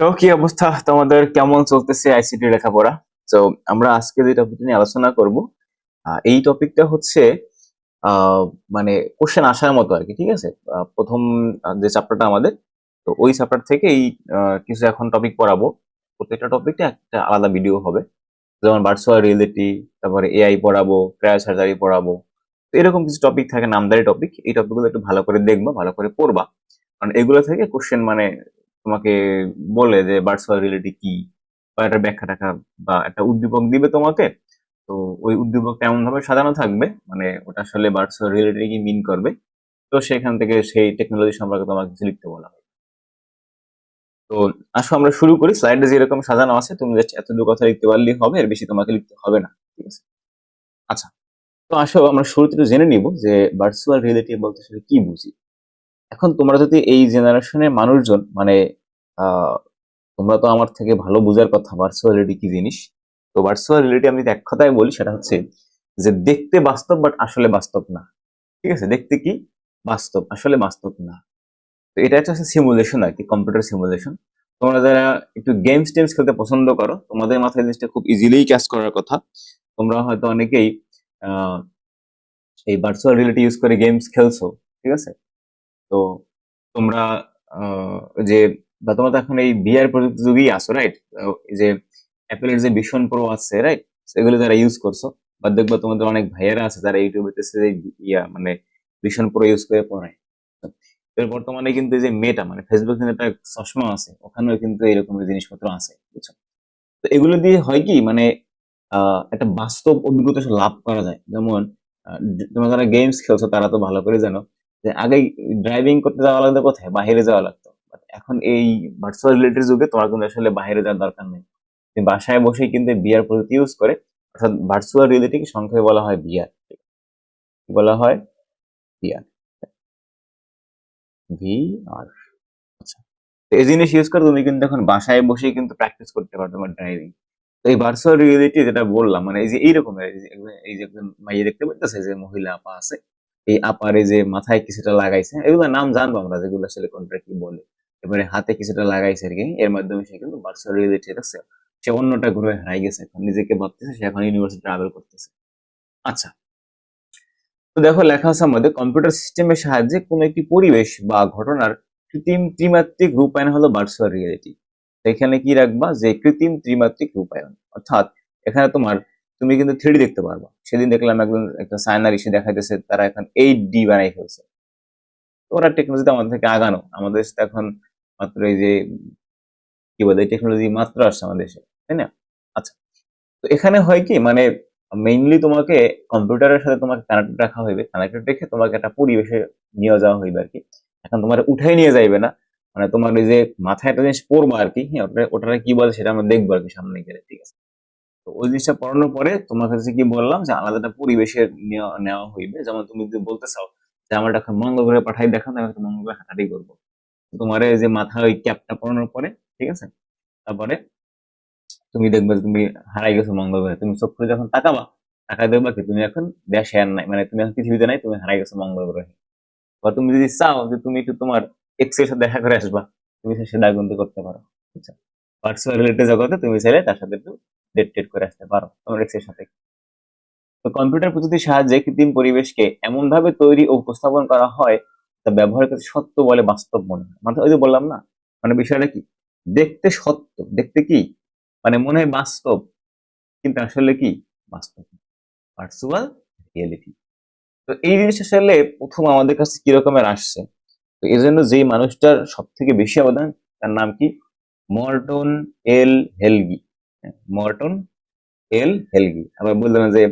তো কি অবস্থা? তোমাদের কেমন চলতেছে আইসিটি লেখাপড়া? তো আমরা আজকে যে টপিক নিয়ে আলোচনা করব। এই টপিকটা হচ্ছে মানে কোশ্চেন আসার মতো আর কি, ঠিক আছে? প্রথম যে চ্যাপ্টারটা আমাদের, তো ওই চ্যাপ্টার থেকে এই কিছু এখন টপিক পড়াবো। প্রত্যেকটা টপিকটা একটা আলাদা ভিডিও হবে। যেমন ভার্চুয়াল রিয়েলিটি তারপরে এআই পড়াবো ক্রায়ো সার্জারি পড়াবো। তো এরকম কিছু টপিক থাকে নামদারি টপিক এই টপিকগুলো একটু ভালো করে দেখবা, ভালো করে পড়বা। কারণ এগুলো থেকে কোশ্চেন মানে তোমাকে বলে যে ভার্চুয়াল রিয়েলিটি কি বা একটা ব্যাখ্যা টাকা বা একটা উদ্দীপক দিবে তোমাকে। তো ওই উদ্দীপকটা এমন ভাবে সাজানো থাকবে? মানে ওটা আসলে ভার্চুয়াল রিয়েলিটি কি মিন করবে? তো সেখান থেকে সেই টেকনোলজি সম্পর্কে তোমাকে কিছু লিখতে বলা হবে। তো আসো আমরা শুরু করি। স্লাইডে যেরকম সাজানো আছে, তুমি জাস্ট এতটুকু কথা লিখতে পারলেই হবে, এর বেশি তোমাকে লিখতে হবে না। ঠিক আছে? আচ্ছা তো আসো আমরা শুরুতে জেনে নিব যে ভার্চুয়াল রিয়েলিটি বলতে আসলে কি বুঝি। এখন তোমরা যদি এই জেনারেশনের মানুষজন মানে তোমরা তো আমার থেকে ভালো বোঝার কথা ভার্চুয়াল রিয়েলিটি কি জিনিস? তো ভার্চুয়াল রিয়েলিটি আমি এক কথায় বলি, সেটা হচ্ছে যে দেখতে বাস্তব বাট আসলে বাস্তব না। ঠিক আছে? দেখতে কি? বাস্তব, আসলে বাস্তব না। তো এটা একটা সিমুলেশন আর কি কম্পিউটার সিমুলেশন তোমরা যারা একটু গেমস টেমস খেলতে পছন্দ করো, তোমাদের মাথায় জিনিসটা খুব ইজিলি ক্যাচ করার কথা। তোমরা হয়তো অনেকেই এই ভার্চুয়াল রিয়েলিটি ইউজ করে গেমস খেলছো, ঠিক আছে? তো তোমরা যে, বা তোমরা তো এখন এই বিআর প্রযুক্তি যুগেই আসো রাইট যে অ্যাপেলের যে ভিশন প্রো আছে রাইট সেগুলো যারা ইউজ করছ, বা দেখবা তোমাদের অনেক ভাইয়েরা আছে যারা ইউটিউবে ইয়া মানে ভিশন প্রো ইউজ করে পড়ায়। এর বর্তমানে কিন্তু এই যে মেটা মানে ফেসবুক একটা চশমা আছে, ওখানেও কিন্তু এরকম জিনিসপত্র আছে, বুঝছ? তো এগুলো দিয়ে হয় কি মানে একটা বাস্তব অভিজ্ঞতা লাভ করা যায়। যেমন তোমরা যারা গেমস খেলছো, তারা তো ভালো করে জানো যে আগে ড্রাইভিং করতে যাওয়া লাগতো কোথায়? বাইরে যাওয়া লাগতো। এখন এই ভার্চুয়াল রিলেটেড যুগে তোমার কিন্তু আসলে বাইরে যাওয়ার দরকার নেই। তুমি বাসায় বসেই কিন্তু বিয়ার প্রযুক্তি ইউজ করে, অর্থাৎ ভার্চুয়াল রিয়েলিটি সংক্ষেপে বলা হয় বিয়ার বলা হয়? বিয়ার ভি আর আচ্ছা। এই জিনিস ইউজ করে তুমি কিন্তু এখন বাসায় বসেই কিন্তু প্র্যাকটিস করতে পারো তোমার ড্রাইভিং তো এই ভার্চুয়াল রিয়েলিটি যেটা বললাম মানে এই যে এইরকম, এই যে একজন মাইয়ে দেখতে পাইতেছে যে মহিলা আপা আছে এই আপার যে মাথায় কিছুটা লাগাইছে, এগুলো নাম জানব আমরা যেগুলো আসলে কোনটা কি বলে। এবারে হাতে কিছুটা লাগাইছে আর কি, এর মাধ্যমে সে কিন্তু ভার্চুয়াল রিয়েলিটি আছে। সে অন্যটা ঘুরে হারাই গেছে এখন, নিজেকে ভাবতেছে সে এখন ইউনিভার্সিটি ট্রাভেল করতেছে। আচ্ছা। তো দেখো, লেখা আছে আমাদের কম্পিউটার সিস্টেমের সাহায্যে কোনো একটি পরিবেশ বা ঘটনার কৃত্রিম ত্রিমাত্রিক রূপায়ণ হলো ভার্চুয়াল রিয়েলিটি এখানে কি রাখবা? যে কৃত্রিম ত্রিমাত্রিক রূপায়ণ। অর্থাৎ এখানে তোমার তুমি কিন্তু থ্রিডি দেখতে পারবা। সেদিন দেখলাম একজন একটা সাইনার এসে দেখাইতেছে, তারা এখন এইট ডি বানাই ফেলছে। ওরা টেকনোলজিতে আমাদের থেকে আগানো। আমাদের দেশে এখন মাত্র এই যে, কি বলে টেকনোলজি মাত্র আসছে আমাদের দেশে, তাই না? আচ্ছা তো এখানে হয় কি মানে মেইনলি তোমাকে কম্পিউটারের সাথে তোমাকে কানেক্টেড রাখা হইবে কানেক্টেড রেখে তোমাকে একটা পরিবেশে নিয়ে যাওয়া হইবে আর কি। এখন তোমার উঠাই নিয়ে যাইবে না মানে তোমার ওই যে মাথায় একটা জিনিস পড়বা আর কি হ্যাঁ ওটা ওটা কি বলে সেটা আমরা দেখব আর কি সামনে গেলে, ঠিক আছে? তো ওই জিনিসটা পড়ানোর পরে তোমার কাছে কি বললাম যে আলাদা একটা পরিবেশে নেওয়া হইবে। যেমন তুমি যদি বলতে চাও যে আমার এখন মঙ্গল গ্রহে পাঠাই দেখান, আমি একটা মঙ্গল গ্রহে হাঁটাহাঁটি করব। তোমার এই যে মাথায় ওই ক্যাপটা পরানোর পরে, ঠিক আছে? তারপরে তুমি দেখবে তুমি হারাই গেছো মঙ্গল গ্রহে তুমি চোখ খুলে যখন তাকাবা, তাকায় দেখবা কি তুমি এখন দেশে আর নাই মানে তুমি এখন পৃথিবীতে নাই, তুমি হারাই গেছো মঙ্গল গ্রহে বা তুমি যদি চাও যে তুমি একটু তোমার এক্সের সাথে দেখা করে আসবা, তুমি সেটা গুনতে করতে পারো বুঝছ ভার্চুয়াল রিলেটেড জগতে তুমি চাইলে তার সাথে একটু ডেট টেট করে আসতে পারো তোমার এক্সের সাথে। তো কম্পিউটার প্রযুক্তির সাহায্যে কৃত্রিম পরিবেশকে এমন ভাবে তৈরি ও উপস্থাপন করা হয় তা ব্যবহারের কাছে সত্য বলে বাস্তব মনে হয়। মানে ওই যে বললাম না মানে বিষয়টা কি? দেখতে সত্য। দেখতে কি? মানে মনে হয় বাস্তব, কিন্তু আসলে কি? বাস্তব ভার্চুয়াল রিয়েলিটি তো এই জিনিসটা আসলে প্রথম আমাদের কাছে কি রকমের আসছে? তো এই জন্য যেই মানুষটার সব থেকে বেশি অবদান, তার নাম কি? মর্টন এল হেলগি। মর্টন, এল, হেলগি। আবার বললেন যে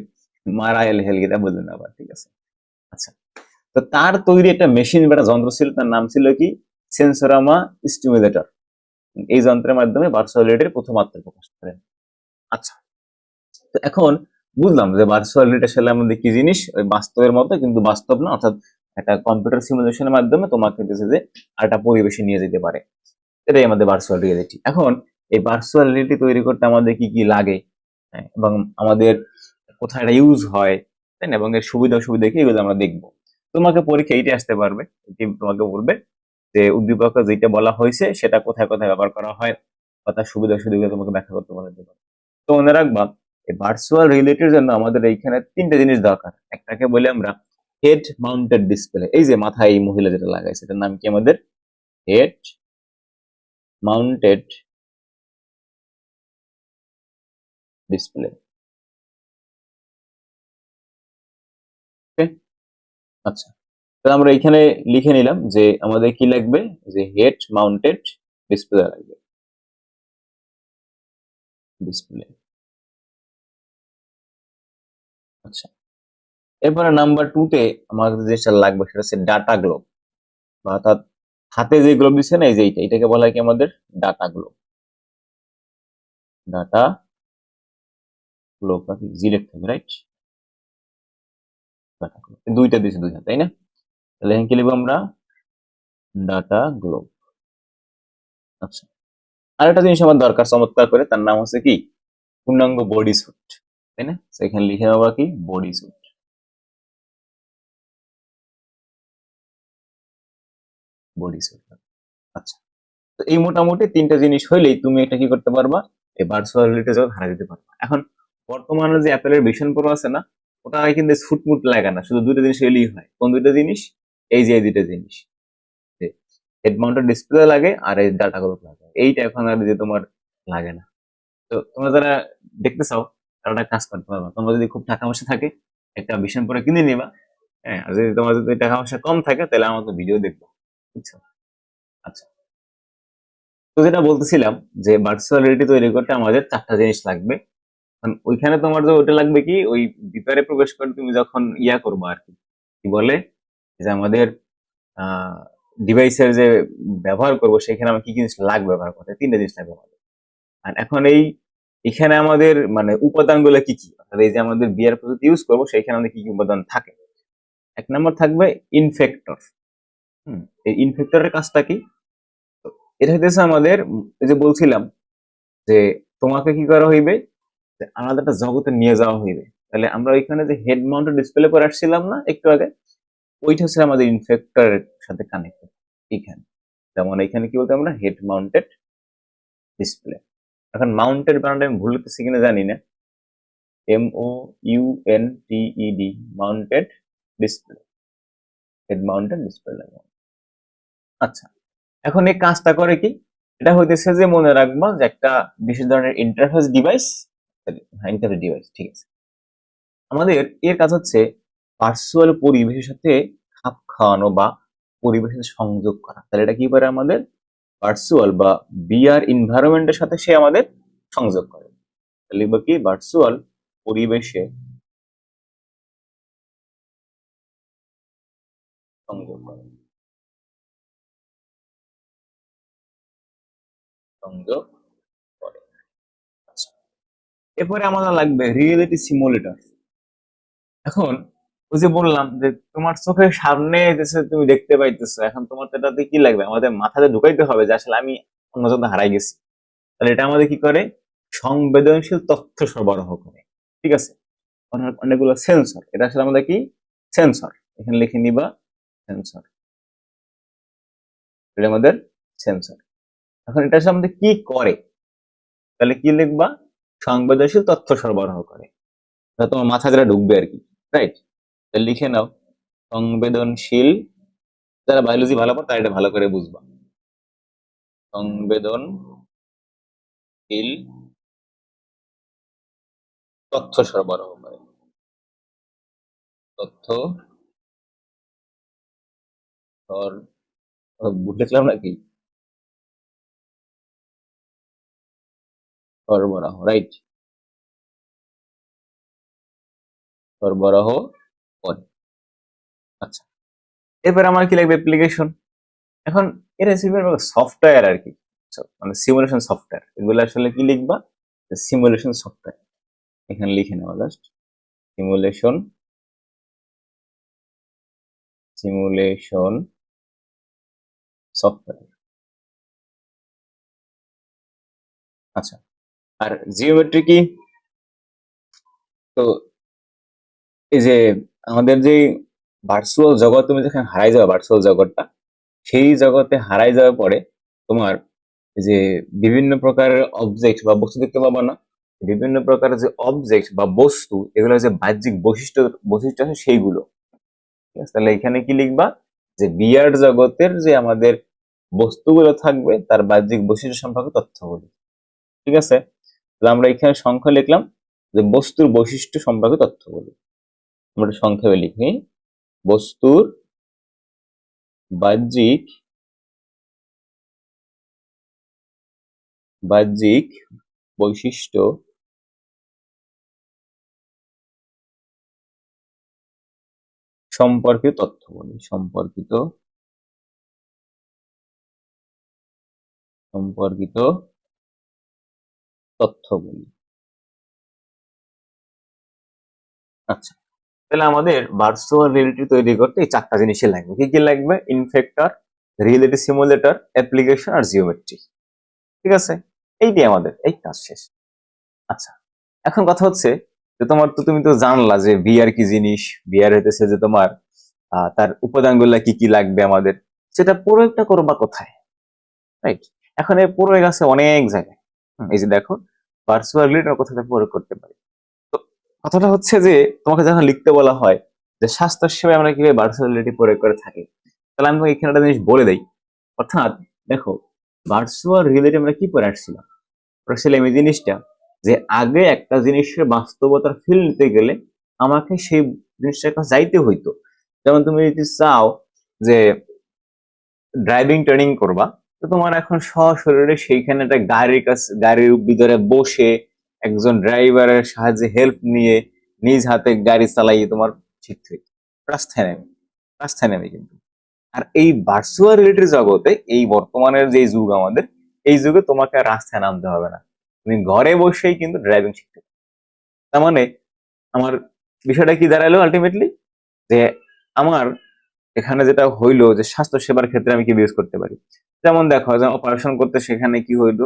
মারা, এল হেলগি তা বললেন আবার ঠিক আছে? আচ্ছা। তো তার তৈরি একটা মেশিন বা একটা যন্ত্র ছিল, তার নাম ছিল কি? সেন্সোরামা স্টিমুলেটর এই যন্ত্রের মাধ্যমে ভার্চুয়াল রিয়েলিটির প্রথম আত্মপ্রকাশ করেন আচ্ছা। তো এখন বুঝলাম যে ভার্চুয়াল রিয়েলিটি আসলে আমাদের কি জিনিস? ওই বাস্তবের মতো, কিন্তু বাস্তব না, অর্থাৎ একটা কম্পিউটার সিমুলেশনের মাধ্যমে তোমাকে হচ্ছে যে একটা পরিবেশে নিয়ে যেতে পারে। এটাই আমাদের ভার্চুয়াল রিয়েলিটি। এখন এই ভার্চুয়াল রিয়েলিটি তৈরি করতে আমাদের কি কি লাগে? হ্যাঁ, এবং আমাদের কোথায় এটা ইউজ হয় তাই না? এবং এর সুবিধা অসুবিধা কি এগুলো আমরা দেখব। তোমাকে পরীক্ষা এইটা আসতে পারবে এটি তোমাকে বলবে যে উদ্দীপক যেটা বলা হয়েছে সেটা কোথায় কোথায় ব্যবহার করা হয় বা তার সুবিধা অসুবিধা তোমাকে ব্যাখ্যা করতে বলা পারে। তো মনে রাখবা এই ভার্চুয়াল রিলেটের জন্য আমাদের এইখানে তিনটা জিনিস দরকার। একটাকে বলি আমরা হেড মাউন্টেড ডিসপ্লে এই যে মাথায় এই মহিলা যেটা লাগাইছে এটার নাম কি আমাদের? হেড মাউন্টেড ডিসপ্লে আচ্ছা। আমরা এখানে লিখে নিলাম যে আমাদের কি লাগবে? যে হেড মাউন্টেড ডিসপ্লে লাগবে। আচ্ছা। এরপরে নাম্বার টু তে আমাদের যেটা লাগবে সেটা হচ্ছে ডাটা গ্লোব বা অর্থাৎ হাতে যে গ্লোব দিচ্ছে না, এই যে এইটা, এটাকে বলা হয় কি আমাদের? ডাটা গ্লোব ডাটা গ্লোব নাকি জিলেট থাকবে রাইট দুইটা দিচ্ছে দুই তাই না? তাহলে এখানে কি লিখব আমরা? ডাটা গ্লোব আচ্ছা। জিনিস আমার দরকার, চমৎকার করে, তার নাম হচ্ছে কি? পূর্ণাঙ্গ বডি স্যুট তাই না? লিখে কি? বডি স্যুট বডি স্যুট আচ্ছা। তো এই মোটামুটি তিনটা জিনিস হইলেই তুমি এটা কি করতে পারবা? এই ভার্চুয়াল রিয়েলিটি জগৎ হারা দিতে পারবা। এখন বর্তমানে যে অ্যাপেলের ভিশন প্রো আছে না, ওটা কিন্তু ফুটমুট লাগে না। শুধু দুটো জিনিস এলেই হয়। কোন দুটো জিনিস? এই যে এই দুটো জিনিস। হেড মাউন্টেড ডিসপ্লে লাগে আর এই ডাটা গুলো লাগে। এইটা এখন আর যে তোমার লাগে না। তো তোমরা যারা দেখতে চাও, তারা কাজ করতে পারবা। তোমার যদি খুব টাকা পয়সা থাকে, একটা ভিশন প্রো কিনে নিবা। হ্যাঁ আর যদি তোমার যদি টাকা পয়সা কম থাকে, তাহলে আমার তো ভিডিও দেখব। বুঝছ? আচ্ছা। তো যেটা বলতেছিলাম যে ভার্চুয়াল রিয়েলিটি তৈরি করতে আমাদের চারটা জিনিস লাগবে। ওইখানে তোমার যে ওটা লাগবে কি? ওই ভিতরে প্রবেশ করে তুমি যখন ইয়া করব আর কি কি বলে? যে আমাদের ডিভাইসের যে ব্যবহার করব, সেখানে আমার কি কি জিনিস লাগবে ব্যবহার করতে? তিনটা জিনিস লাগবে আমাদের। আর এখন এই, এখানে আমাদের মানে উপাদানগুলো কি কি? অর্থাৎ এই যে আমাদের বিয়ার পদ্ধতি ইউজ করব, সেখানে আমাদের কি কি উপাদান থাকে? এক নম্বর থাকবে ইনফেক্টর হুম, এই ইনফেক্টরের কাজটা কি? এটা হইতেছে আমাদের যে বলছিলাম যে তোমাকে কি করা হইবে? আলাদা একটা জগতে নিয়ে যাওয়া হইবে। তাহলে আমরা ওইখানে যে হেড মাউন্টেড ডিসপ্লে করে আসছিলাম না, একটু আগে, ওইটা হচ্ছে আমাদের ইনফেক্টরের সাথে কানেক্টেড এখানে যেমন এখানে কি বলতে আমরা? হেড মাউন্টেড ডিসপ্লে এখন মাউন্টেড বানানটা আমি ভুল কিনা জানি না। M O U N T E D mounted display head mounted display আচ্ছা এখন এই কাজটা করে কি? এটা হইতেছে যে মনে রাখবা যে একটা বিশেষ ধরনের ইন্টারফেস ডিভাইস ইন্টারফেস ডিভাইস ঠিক আছে? আমাদের এর কাজ হচ্ছে ভার্চুয়াল পরিবেশের সাথে খাপ খাওয়ানো বা পরিবেশের সংযোগ করা। তাহলে এটা কি করে আমাদের? ভার্চুয়াল বা বিআর এনভায়রনমেন্টের সাথে সে আমাদের সংযোগ করে। তাহলে কি? ভার্চুয়াল পরিবেশে সংযোগ করে। সংযোগ এরপরে আমাদের লাগবে রিয়েলিটি সিমুলেটর এখন ওই যে বললাম যে তোমার চোখের সামনে তুমি দেখতে পাইতেছো, এখন তোমার এটাতে কি লাগবে? আমাদের মাথাতে ঢুকাইতে হবে যে আসলে আমি অন্য জন্য হারাই গেছি। তাহলে এটা আমাদের কি করে? সংবেদনশীল তথ্য সরবরাহ করে। ঠিক আছে? অনেক- অনেকগুলো সেন্সর এটা আসলে আমাদের কি? সেন্সর এখানে লিখে নিবা সেন্সর এটা আমাদের সেন্সর এখন এটা আসলে আমাদের কি করে? তাহলে কি লিখবা? সংবেদনশীল তথ্য সরবরাহ করে। তোমার মাথা যেটা ঢুকবে আর কি রাইট লিখে নাও, সংবেদনশীল, যারা বায়োলজি ভালো পড়ে তারা এটা ভালো করে বুঝবা। সংবেদনশীল তথ্য সরবরাহ করে। তথ্য ভুল লিখলাম নাকি? সরবরাহ রাইট সরবরাহ করে আচ্ছা এরপর আমার কি লাগবে অ্যাপ্লিকেশন এখন এর এটা সফটওয়্যার আর কি। মানে সিমুলেশন সফটওয়্যার এগুলো আসলে কি লিখবা? সিমুলেশন সফটওয়্যার এখানে লিখে নেওয়া জাস্ট সিমুলেশন সিমুলেশন সফটওয়্যার আচ্ছা আর জিওমেট্রি কি তো এই যে আমাদের যে ভার্চুয়াল জগৎ, তুমি যখন হারাই যাবে ভার্চুয়াল জগৎটা, সেই জগতে হারাই যাওয়ার পরে তোমার যে বিভিন্ন প্রকারের অবজেক্ট বা বস্তু দেখতে পাবো না, বিভিন্ন প্রকারের যে অবজেক্ট বা বস্তু, এগুলো যে বাহ্যিক বৈশিষ্ট্য বৈশিষ্ট্য আছে সেইগুলো। ঠিক আছে? তাহলে এখানে কি লিখবা? যে বিয়ার জগতের যে আমাদের বস্তুগুলো থাকবে, তার বাহ্যিক বৈশিষ্ট্য সম্পর্কে তথ্যগুলো। ঠিক আছে? তাহলে আমরা এখানে সংখ্যা লিখলাম যে বস্তুর বৈশিষ্ট্য সম্পর্কে তথ্যগুলো আমরা একটু সংক্ষেপে লিখি। বস্তুর বাহ্যিক বাহ্যিক বৈশিষ্ট্য সম্পর্কিত তথ্যগুলি সম্পর্কিত সম্পর্কিত তথ্যগুলি। আচ্ছা তাহলে আমাদের ভার্চুয়াল রিয়েলিটি তৈরি করতে এই চারটা জিনিসই লাগবে। কি কি লাগবে? ইনফেক্টর রিয়েলিটি সিমুলেটর অ্যাপ্লিকেশন আর জিওমেট্রি ঠিক আছে? এইটি আমাদের এই কাজ শেষ। আচ্ছা এখন কথা হচ্ছে যে তোমার তো তুমি তো জানলা যে বিয়ার কি জিনিস? বিয়ার হইতেছে যে তোমার তার উপাদানগুলা কি কি লাগবে আমাদের? সেটা পুরো প্রয়োগটা করবা কোথায়? রাইট এখন এই প্রয়োগ আছে অনেক জায়গায়। এই যে দেখো ভার্চুয়াল রিয়েলিটি কোথায় প্রয়োগ করতে পারি। তো কথাটা হচ্ছে যে, তোমাকে যখন লিখতে বলা হয় যে স্বাস্থ্য সেবায় আমরা কীভাবে ভার্চুয়াল রিয়েলিটি প্রয়োগ করে থাকি, তাহলে আমি তোমাকে এখানে একটা জিনিস বলে দেই। অর্থাৎ দেখো ভার্চুয়াল রিয়েলিটি আমরা কি করে আসছিলাম? আসলে এই জিনিসটা যে আগে একটা জিনিসের বাস্তবতার ফিল নিতে গেলে আমাকে সেই জিনিসটার কাছে যাইতে হইতো। যেমন তুমি যদি চাও যে ড্রাইভিং ট্রেনিং করবা তো তোমার এখন সশরীরে সেইখানে একটা গাড়ির কাছে, গাড়ির ভিতরে বসে একজন ড্রাইভারের সাহায্যে হেল্প নিয়ে নিজ হাতে গাড়ি চালাইয়ে তোমার শিখতে হইতো রাস্তায় নেমে রাস্তায় নেমে কিন্তু। আর এই ভার্চুয়াল রিয়েলিটির জগতে এই বর্তমানের যে যুগ আমাদের, এই যুগে তোমাকে রাস্তায় নামতে হবে না। তুমি ঘরে বসেই কিন্তু ড্রাইভিং শিখতে তার মানে আমার বিষয়টা কি দাঁড়াল আলটিমেটলি যে আমার এখানে যেটা হইল যে স্বাস্থ্য সেবার ক্ষেত্রে আমি কি ইউজ করতে পারি। যেমন দেখো অপারেশন করতে সেখানে কি হইল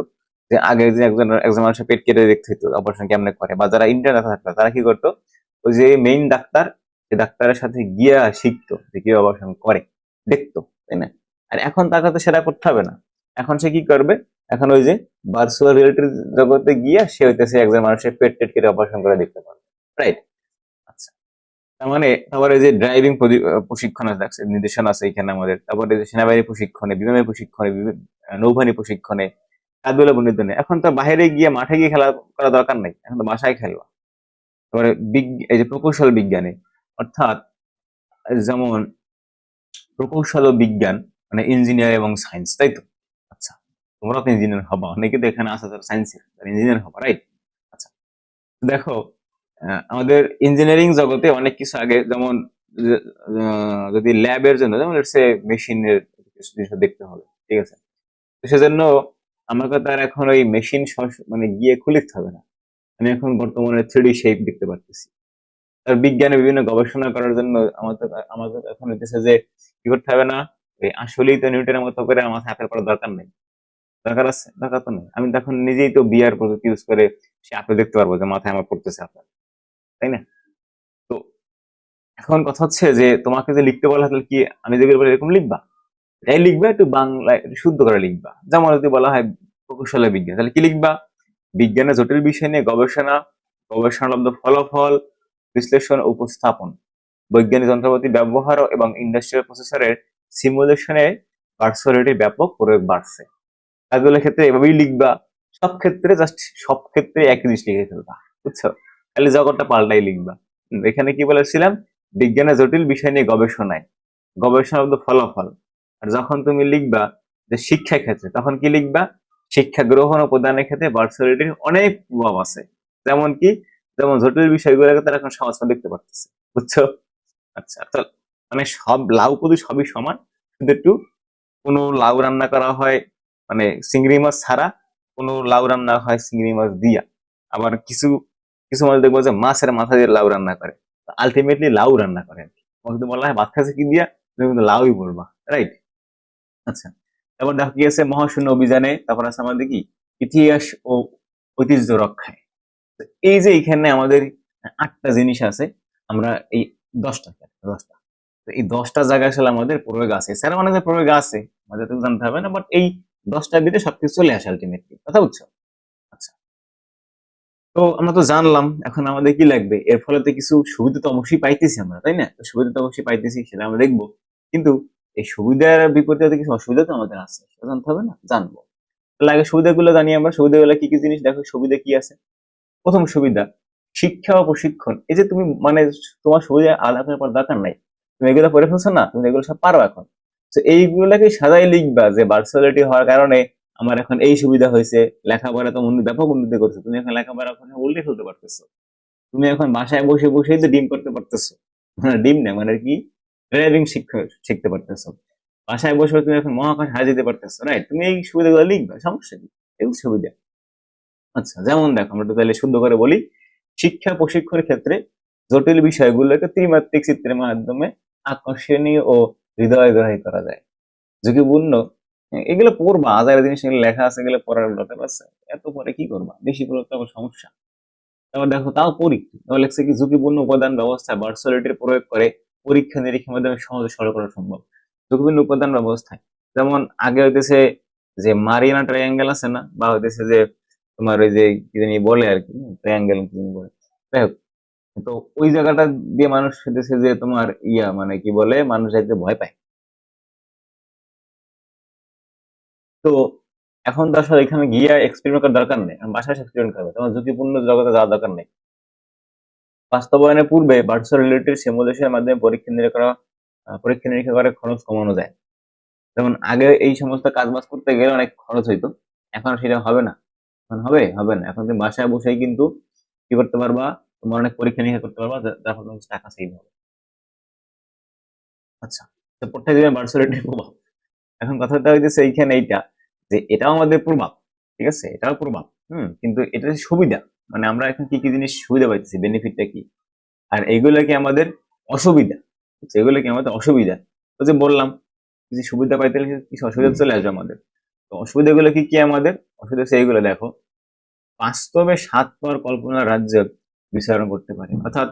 যে আগে যে একজন একজন মানুষের পেট কেটে দেখতে হতো অপারেশন কেমনে করে বা যারা ইন্টারনেট থাকতো, তারা কি করতো? ওই যে মেইন ডাক্তার, যে ডাক্তারের সাথে গিয়া শিখতো যে কি অপারেশন করে, দেখতো, তাই না? আর এখন তাকে তো সেটা করতে হবে না। এখন সে কি করবে? এখন ওই যে ভার্চুয়াল রিয়েলিটির জগতে গিয়া সে হইতেছে একজন মানুষের পেট টেট কেটে অপারেশন করে দেখতে পারবে। রাইট মানে তারপরে যে ড্রাইভিং প্রশিক্ষণ আছে নির্দেশনা আছে এখানে আমাদের। তারপরে যে সেনাবাহিনী প্রশিক্ষণে, বিমানের প্রশিক্ষণে নৌবাহিনী প্রশিক্ষণে এখন তো বাইরে গিয়ে মাঠে গিয়ে খেলা করা দরকার নেই, এখন তো বাসায় খেলবা। তারপরে এই যে প্রকৌশল বিজ্ঞানে, অর্থাৎ যেমন প্রকৌশল ও বিজ্ঞান মানে ইঞ্জিনিয়ার এবং সায়েন্স তাই তো? আচ্ছা তোমরা তো ইঞ্জিনিয়ার হবা, অনেকে তো এখানে আসা সায়েন্সের ইঞ্জিনিয়ার হবা রাইট আচ্ছা দেখো আমাদের ইঞ্জিনিয়ারিং জগতে অনেক কিছু আগে, যেমন যদি ল্যাবের জন্য, যেমন সে মেশিনের কিছু জিনিস দেখতে হবে, ঠিক আছে? তো সেজন্য আমাকে তার এখন ওই মেশিন মানে গিয়ে খুলিতে হবে না। আমি এখন বর্তমানে থ্রি শেপ দেখতে পারতেছি। তার বিজ্ঞানে বিভিন্ন গবেষণা করার জন্য আমাদের আমাদের এখন হইতেছে যে কি করতে হবে না এই আসলেই তো নিউটনের মতো করে আমার হাতের করার দরকার নেই। দরকার আছে? দরকার তো নেই। আমি তখন নিজেই তো বিয়ার প্রযুক্তি ইউজ করে, সে আপনি দেখতে পারব যে মাথায় আমার পড়তেছে আপনার। তাই না? তো এখন কথা হচ্ছে যে, তোমাকে যে লিখতে বলা তাহলে কি আমি যেগুলো এরকম লিখবা? এটাই লিখবা একটু বাংলায় শুদ্ধ করে লিখবা। যেমন যদি বলা হয় প্রকৌশলে বিজ্ঞান, তাহলে কি লিখবা? বিজ্ঞানের জটিল বিষয় নিয়ে গবেষণা, গবেষণালব্ধ ফলাফল, বিশ্লেষণ উপস্থাপন। বৈজ্ঞানিক যন্ত্রপাতি ব্যবহার এবং ইন্ডাস্ট্রিয়াল প্রসেসরের সিমুলেশনে ব্যাপক প্রয়োগ বাড়ছে। কাজগুলোর ক্ষেত্রে এভাবেই লিখবা। সব ক্ষেত্রে জাস্ট সব ক্ষেত্রে একই জিনিস লিখে ফেলবা, বুঝছ? তাহলে জগৎটা পাল্টাই লিখবা। এখানে কি বলেছিলাম বিজ্ঞানের জটিল বিষয় নিয়ে গবেষণায়। গবেষণালব্ধ ফলাফল। আর যখন তুমি লিখবা যে শিক্ষা ক্ষেত্রে, তখন কি লিখবা? শিক্ষা গ্রহণ ও প্রদানের ক্ষেত্রে ভার্চুয়ালিটির অনেক প্রভাব আছে। যেমন কি? যেমন জটিল বিষয়গুলোকে তারা এখন সমাজ দেখতে পারতেছে। বুঝছ? আচ্ছা তো মানে সব লাউ কদু সবই সমান। শুধু একটু কোনো লাউ রান্না করা হয় মানে চিংড়ি মাছ ছাড়া, কোনো লাউ রান্না হয় চিংড়ি মাছ দিয়া। আবার কিছু কিছু মানুষ দেখব যে মাছের মাথা দিয়ে লাউ রান্না করে। আলটিমেটলি লাউ রান্না করে। তোমাকে যদি বলা হয় ভাত খাচ্ছে কি দিয়া, তুমি কিন্তু লাউই বলবা রাইট আচ্ছা তারপর কি আছে মহাশূন্য অভিযানে, তারপর আছে আমাদের কি? ইতিহাস ও ঐতিহ্য রক্ষায়। এই যে এখানে আমাদের আটটা জিনিস আছে, আমরা এই দশটা দশটা। তো এই দশটা জায়গা আসলে আমাদের প্রয়োগ আছে। স্যার অনেক প্রয়োগ আছে, আমাদের তো জানতে হবে না বাট এই দশটার ভিতরে সবকিছু চলে আসে আলটিমেটলি কথা বুঝছ? তো আমরা তো জানলাম, এখন আমাদের কি লাগবে? এর ফলে তো কিছু সুবিধা তো অবশ্যই পাইতেছি আমরা, তাই না? সুবিধা তো অবশ্যই পাইতেছি, সেটা আমরা দেখব। কিন্তু এই সুবিধার বিপরীতে কিছু অসুবিধা তো আমাদের আছে, সেটা জানতে হবে না, জানব। তাহলে আগে সুবিধাগুলো জানি আমরা, সুবিধাগুলো কি কি জিনিস? দেখো, সুবিধা কি আছে? প্রথম সুবিধা, শিক্ষা ও প্রশিক্ষণ। এই যে তুমি মানে তোমার সুবিধা আলাদা করে পড়ার দরকার নাই। তুমি এগুলো পড়ে ফেলছো না, তুমি এগুলো সব পারো এখন। তো এইগুলোকে সাজাই লিখবা যে ভার্চুয়ালিটি হওয়ার কারণে আমার এখন এই সুবিধা হয়েছে, লেখাপড়া তো উন্নতি ব্যাপক উন্নতি করছ, তুমি এখন লেখাপড়া করে উল্টে ফেলতে পারতেছো। তুমি এখন বাসায় বসে বসেই তো ডিম করতে পারতেছো। মানে ডিম না মানে কি? ড্রাইভিং শিখতে পারতেছো। বাসায় বসে তুমি এখন মহাকাশ হারিয়ে দিতে পারতেছো রাইট তুমি এই সুবিধাগুলো লিখবে, সমস্যা কি? এগুলো সুবিধা। আচ্ছা যেমন দেখো, আমরা তাহলে শুদ্ধ করে বলি, শিক্ষা প্রশিক্ষণের ক্ষেত্রে জটিল বিষয়গুলোকে ত্রিমাত্রিক চিত্রের মাধ্যমে আকর্ষণীয় ও হৃদয়গ্রাহী করা যায়। ঝুঁকিপূর্ণ এগুলো পড়বা হাজার জিনিস এগুলো লেখা আছে, এগুলো পড়ার দরকার আছে এত পরে কি করবা? বেশি পড়লে তো সমস্যা। তারপর দেখো, তাও পড়ি তাও লেখছে কি, ঝুঁকিপূর্ণ উপাদান ব্যবস্থা ভার্চুয়ালিটির প্রয়োগ করে পরীক্ষা নিরীক্ষার মাধ্যমে সহজে সরল করা সম্ভব। ঝুঁকিপূর্ণ উপাদান ব্যবস্থায়। যেমন আগে হইতেছে যে মারিয়ানা ট্রায়াঙ্গেল আছে না, বা হইতেছে যে তোমার ওই যে কি জানি বলে আর কি ট্রায়াঙ্গেল কি জানি বলে। যাই হোক, তো ওই জায়গাটা দিয়ে মানুষ হইতেছে যে তোমার ইয়া মানে কি বলে, মানুষ যাইতে ভয় পায়। তো এখন তো আসলে এখানে গিয়ে এক্সপেরিমেন্ট করার দরকার নেই। বাসায় এক্সপেরিমেন্ট করবে। তোমার ঝুঁকিপূর্ণ জগতে যাওয়ার দরকার নেই। বাস্তবায়নের পূর্বে ভার্চুয়াল রিয়েলিটির সিমুলেশনের মাধ্যমে পরীক্ষা নিরীক্ষা করা পরীক্ষা নিরীক্ষা করে খরচ কমানো যায়। যেমন আগে এই সমস্ত কাজ বাজ করতে গেলে অনেক খরচ হইতো। এখন সেটা হবে না। এখন হবে হবে না। এখন তুমি বাসায় বসেই কিন্তু কি করতে পারবা? তোমার অনেক পরীক্ষা নিরীক্ষা করতে পারবা যার ফলে টাকা সেভ হবে। আচ্ছা প্রত্যেক দিনের ভার্চুয়ালিটির প্রভাব। এখন কথাটা হইতেছে এইখানে এইটা, যে এটাও আমাদের প্রভাব, ঠিক আছে? এটাও প্রভাব, হুম? কিন্তু এটা সুবিধা মানে আমরা এখন কি কি জিনিস সুবিধা পাইতেছি বেনিফিটটা কি? আর এইগুলো কি আমাদের অসুবিধা? এগুলো কি আমাদের অসুবিধা? তো যে বললাম, কিছু সুবিধা পাইতে কিছু অসুবিধা চলে আসবে আমাদের। তো অসুবিধাগুলো কি কি আমাদের? অসুবিধা এইগুলো, দেখো। বাস্তবে সাত পর কল্পনার রাজ্য বিচরণ করতে পারে। অর্থাৎ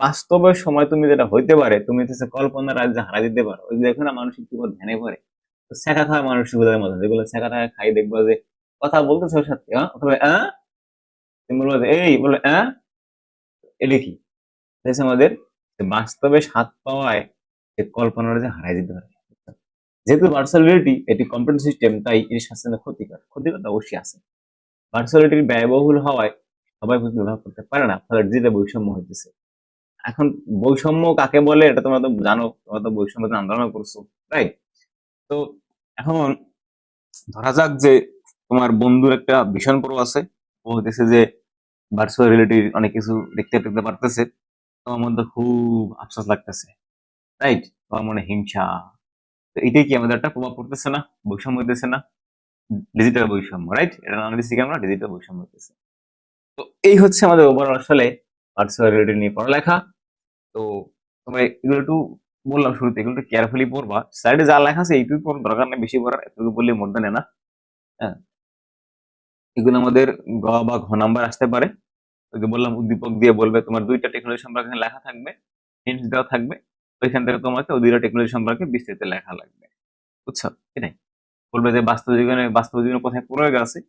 বাস্তবের সময় তুমি যেটা হইতে পারে, তুমি হচ্ছে কল্পনার রাজ্যে হারা দিতে পারো। ওই দেখো না মানুষের কি ধ্যানে পড়ে। শেখা খাওয়া মানুষ সুবিধার মতো যেগুলো শেখা টাকা খাই দেখবা যে কথা বলতেছে ওর সাথে হ্যাঁ? তুমি বলব এই বলে হ্যাঁ এটা কি? আমাদের বাস্তবে স্বাদ পাওয়ায় যে কল্পনার যে হারাই দিতে পারে। যেহেতু রিয়েলিটি এটি কম্পিউটার সিস্টেম তাই এর স্বাস্থ্য ক্ষতিকর। ক্ষতিকর অবশ্যই আছে। ভার্চুয়ালিটির ব্যয়বহুল হওয়ায় সবাই ব্যবহার করতে পারে না, ফলে ডিজিটাল বৈষম্য হইতেছে। এখন বৈষম্য কাকে বলে, এটা তোমরা তো জানো, তোমরা তো বৈষম্য আন্দোলন করছ রাইট তো এখন ধরা যাক যে তোমার বন্ধুর একটা ভীষণ প্রো আছে। ও হইতেছে যে ভার্চুয়াল রিয়েলিটির অনেক কিছু দেখতে টেকতে পারতেছে। তোমার মধ্যে খুব আফসোস লাগতেছে রাইট তোমার মনে হিংসা। তো এটাই কি আমাদের একটা প্রভাব পড়তেছে না, বৈষম্য হইতেছে না? ডিজিটাল বৈষম্য রাইট এটা নাম দিচ্ছি আমরা ডিজিটাল বৈষম্য হইতেছে। তো এই হচ্ছে আমাদের ওভারঅল আসলে ভার্চুয়াল রিয়েলিটি নিয়ে পড়ালেখা। তো তোমরা এগুলো একটু বললাম শুরুতে এগুলো কেয়ারফুলি পড়বা। সাইডে যা লেখা আছে এইটুকু পড়ার দরকার নেই, বেশি পড়ার এতটুকু বললে মোর দেন না? হ্যাঁ। এগুলো আমাদের গ বা ঘ নাম্বার আসতে পারে। ওই যে বললাম, উদ্দীপক দিয়ে বলবে, তোমার দুইটা টেকনোলজি সম্পর্কে লেখা থাকবে হিন্টস দেওয়া থাকবে। ওইখান থেকে তোমাকে ওই দুইটা টেকনোলজি সম্পর্কে বিস্তারিত লেখা লাগবে। বুঝছ? এটাই। বলবে যে বাস্তব জীবনে বাস্তব জীবনে কোথায় প্রয়োগ আছে?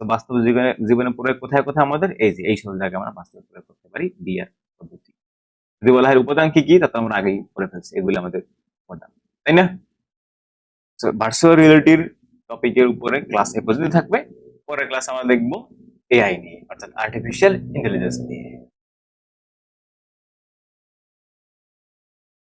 তো বাস্তব জীবনে জীবনে প্রয়োগ কোথায় কোথায় আমাদের? এই যে, এই সব জায়গায় আমরা বাস্তব প্রয়োগ করতে পারি বিয়ার পদ্ধতি। যদি বলা হয় উপাদান কি কি, তা তো আমরা আগেই পড়ে ফেলছি, এগুলো আমাদের উপাদান, তাই না? ভার্চুয়াল রিয়েলিটির টপিকের উপরে ক্লাস এ পর্যন্ত থাকবে, পরের ক্লাস আমরা দেখব এআই নিয়ে, অর্থাৎ আর্টিফিশিয়াল ইন্টেলিজেন্স নিয়ে।